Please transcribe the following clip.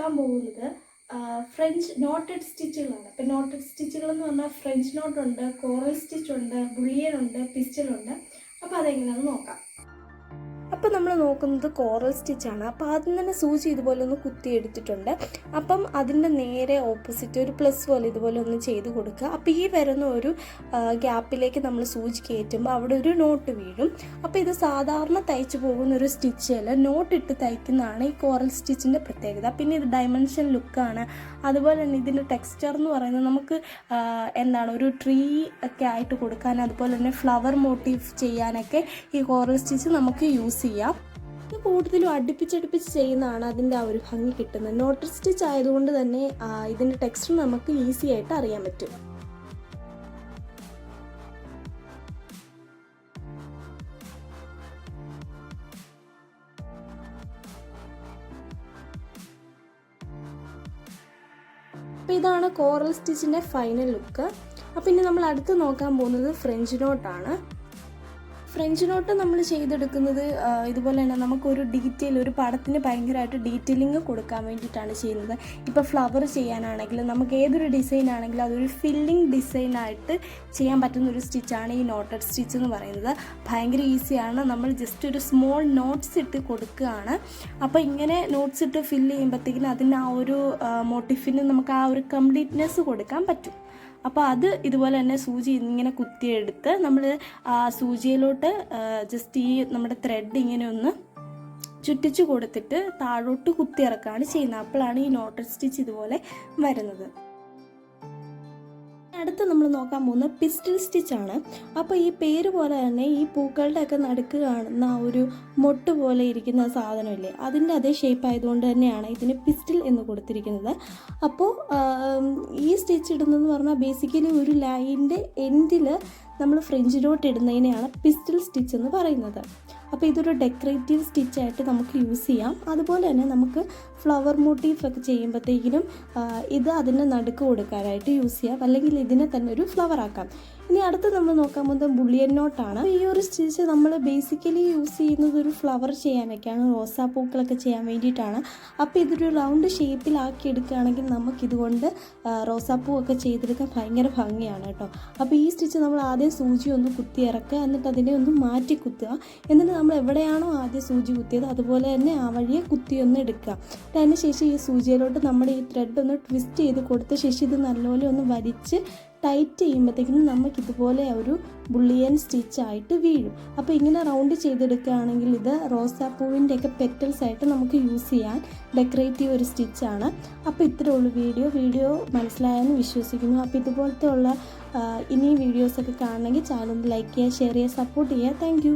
നോക്കാൻ പോകുന്നത് French noted സ്റ്റിച്ചുകളാണ് ഇപ്പം നോട്ടഡ് സ്റ്റിച്ചുകൾ എന്ന് പറഞ്ഞാൽ ഫ്രഞ്ച് നോട്ടുണ്ട് കോറൽ സ്റ്റിച്ചുണ്ട് ബുള്ളിയൻ ഉണ്ട് പിസ്റ്റൽ ഉണ്ട് അപ്പോൾ അതെങ്ങനെയാണെന്ന് നോക്കാം. അപ്പോൾ നമ്മൾ നോക്കുന്നത് കോറൽ സ്റ്റിച്ചാണ് അപ്പം ആദ്യം തന്നെ സൂചി ഇതുപോലെ ഒന്ന് കുത്തി എടുത്തിട്ടുണ്ട്. അപ്പം അതിന്റെ നേരെ ഓപ്പോസിറ്റ് ഒരു പ്ലസ് പോലെ ഇതുപോലെ ഒന്ന് ചെയ്ത് കൊടുക്കുക. അപ്പോൾ ഈ വരുന്ന ഒരു ഗ്യാപ്പിലേക്ക് നമ്മൾ സൂചി കയറ്റുമ്പോൾ അവിടെ ഒരു നോട്ട് വീഴും. അപ്പോൾ ഇത് സാധാരണ തയ്ച്ചു പോകുന്ന ഒരു സ്റ്റിച്ചല്ല നോട്ട് ഇട്ട് തയ്ക്കുന്നതാണ് ഈ കോറൽ സ്റ്റിച്ചിന്റെ പ്രത്യേകത. പിന്നെ ഇത് ഡൈമെൻഷൻ ലുക്കാണ് അതുപോലെ തന്നെ ഇതിന്റെ ടെക്സ്ചർ എന്ന് പറയുന്നത് നമുക്ക് എന്താണ് ഒരു ട്രീ ഒക്കെ ആയിട്ട് കൊടുക്കാൻ അതുപോലെ തന്നെ ഫ്ലവർ മോട്ടീവ് ചെയ്യാനൊക്കെ ഈ കോറൽ സ്റ്റിച്ച് നമുക്ക് യൂസ് ചെയ്യാം. ഇത് കൂടുതലും അടുപ്പിച്ചടുപ്പിച്ച് ചെയ്യുന്നതാണ് അതിന്റെ ആ ഒരു ഭംഗി കിട്ടുന്നത്. നോട്ടർ സ്റ്റിച്ച് ആയതുകൊണ്ട് തന്നെ ഇതിന്റെ ടെക്സ്റ്റർ നമുക്ക് ഈസി ആയിട്ട് അറിയാൻ പറ്റും. അപ്പോൾ ഇതാണ് കോറൽ സ്റ്റിച്ചിന്റെ ഫൈനൽ ലുക്ക് അപ്പോൾ ഇനി നമ്മൾ അടുത്ത് നോക്കാൻ പോകുന്നത് ഫ്രഞ്ച് നോട്ടാണ് ഫ്രഞ്ച് നോട്ട് നമ്മൾ ചെയ്തെടുക്കുന്നത് ഇതുപോലെ തന്നെ നമുക്കൊരു ഡീറ്റെയിൽ ഒരു പടത്തിന് ഭയങ്കരമായിട്ട് ഡീറ്റെയിലിങ് കൊടുക്കാൻ വേണ്ടിയിട്ടാണ് ചെയ്യുന്നത്. ഇപ്പോൾ ഫ്ലവർ ചെയ്യാനാണെങ്കിലും നമുക്ക് ഏതൊരു ഡിസൈൻ ആണെങ്കിലും അതൊരു ഫില്ലിംഗ് ഡിസൈനായിട്ട് ചെയ്യാൻ പറ്റുന്ന ഒരു സ്റ്റിച്ചാണ് ഈ നോട്ടഡ് സ്റ്റിച്ച് എന്ന് പറയുന്നത്. ഭയങ്കര ഈസിയാണ് നമ്മൾ ജസ്റ്റ് ഒരു സ്മോൾ നോട്ട്സ് ഇട്ട് കൊടുക്കുകയാണ്. അപ്പോൾ ഇങ്ങനെ നോട്ട്സ് ഇട്ട് ഫില്ല് ചെയ്യുമ്പോഴത്തേക്കിനും അതിന് ആ ഒരു മോട്ടിഫിന് നമുക്ക് ആ ഒരു കംപ്ലീറ്റ്നെസ് കൊടുക്കാൻ പറ്റും. അപ്പോൾ അത് ഇതുപോലെ തന്നെ സൂചി ഇങ്ങനെ കുത്തിയെടുത്ത് നമ്മൾ ആ സൂചിയിലോട്ട് ജസ്റ്റ് ഈ നമ്മുടെ ത്രെഡ് ഇങ്ങനെ ഒന്ന് ചുറ്റിച്ചു കൊടുത്തിട്ട് താഴോട്ട് കുത്തിയിറക്കുകയാണ് ചെയ്യുന്നത്. അപ്പോഴാണ് ഈ നോട്ടഡ് സ്റ്റിച്ച് ഇതുപോലെ വരുന്നത്. അടുത്ത് നമ്മൾ നോക്കാൻ പോകുന്ന പിസ്റ്റൽ ആണ്. അപ്പോൾ ഈ പേര് പോലെ തന്നെ ഈ പൂക്കളുടെ ഒക്കെ നടുക്ക് കാണുന്ന ഒരു മൊട്ട് പോലെ ഇരിക്കുന്ന സാധനമില്ലേ? അതിന്റെ അതേ ഷേപ്പ് ആയതുകൊണ്ട് തന്നെയാണ് ഇതിന് പിസ്റ്റൽ എന്ന് കൊടുത്തിരിക്കുന്നത്. അപ്പോൾ ഈ സ്റ്റിച്ച് ഇടുന്നതെന്ന് പറഞ്ഞാൽ ബേസിക്കലി ഒരു ലൈനിന്റെ എൻഡിൽ നമ്മൾ ഫ്രിഞ്ചിലോട്ട് ഇടുന്നതിനെയാണ് പിസ്റ്റൽ സ്റ്റിച്ച് എന്ന് പറയുന്നത്. അപ്പോൾ ഇതൊരു ഡെക്കറേറ്റീവ് സ്റ്റിച്ചായിട്ട് നമുക്ക് യൂസ് ചെയ്യാം. അതുപോലെ തന്നെ നമുക്ക് ഫ്ലവർ മോട്ടീഫ് ഒക്കെ ചെയ്യുമ്പോഴത്തേക്കിനും ഇത് അതിന്റെ നടുക്ക് കൊടുക്കാനായിട്ട് യൂസ് ചെയ്യാം. അല്ലെങ്കിൽ ഇതിനെ തന്നെ ഒരു ഫ്ലവർ ആക്കാം. ഇനി അടുത്ത് നമ്മൾ നോക്കാൻ പോകുന്നത് ബുള്ളിയൻ നോട്ടാണ്. ഈ ഒരു സ്റ്റിച്ച് നമ്മൾ ബേസിക്കലി യൂസ് ചെയ്യുന്നത് ഒരു ഫ്ലവർ ചെയ്യാനൊക്കെയാണ്. റോസാപ്പൂക്കളൊക്കെ ചെയ്യാൻ വേണ്ടിയിട്ടാണ്. അപ്പോൾ ഇതൊരു റൗണ്ട് ഷേപ്പിലാക്കി എടുക്കുകയാണെങ്കിൽ നമുക്കിതുകൊണ്ട് റോസാപ്പൂ ഒക്കെ ചെയ്തെടുക്കാൻ ഭയങ്കര ഭംഗിയാണ് കേട്ടോ. അപ്പോൾ ഈ സ്റ്റിച്ച് നമ്മൾ ആദ്യം സൂചി ഒന്ന് കുത്തി ഇറക്കുക എന്നിട്ട് അതിനെ ഒന്ന് മാറ്റി കുത്തുക എന്നിട്ട് നമ്മൾ എവിടെയാണോ ആദ്യം സൂചി കുത്തിയത് അതുപോലെ തന്നെ ആ വഴിയെ കുത്തി ഒന്ന് എടുക്കുക. അതിന് ശേഷം ഈ സൂചിയിലോട്ട് നമ്മുടെ ഈ ത്രെഡ് ഒന്ന് ട്വിസ്റ്റ് ചെയ്ത് കൊടുത്ത ശേഷം ഇത് നല്ലപോലെ ഒന്ന് വലിച്ച് ടൈറ്റ് ചെയ്യുമ്പോഴത്തേക്കിനും നമുക്ക് ഇതുപോലെ ഒരു ബുള്ളിയൻ സ്റ്റിച്ച് ആയിട്ട് വീഴും. അപ്പോൾ ഇങ്ങനെ റൗണ്ട് ചെയ്തെടുക്കുകയാണെങ്കിൽ ഇത് റോസാപ്പൂവിന്റെ ഒക്കെ പെറ്റൽസ് ആയിട്ട് നമുക്ക് യൂസ് ചെയ്യാൻ ഡെക്കറേറ്റീവ് ഒരു സ്റ്റിച്ചാണ് അപ്പോൾ ഇത്രേ ഉള്ളൂ വീഡിയോ. വീഡിയോ മനസ്സിലായെന്ന് വിശ്വസിക്കുന്നു. അപ്പോൾ ഇതുപോലത്തെ ഉള്ള ഇനി വീഡിയോസൊക്കെ കാണണമെങ്കിൽ ചാനൽ ലൈക്ക് ചെയ്യുക ഷെയർ ചെയ്യുക സപ്പോർട്ട് ചെയ്യുക. താങ്ക്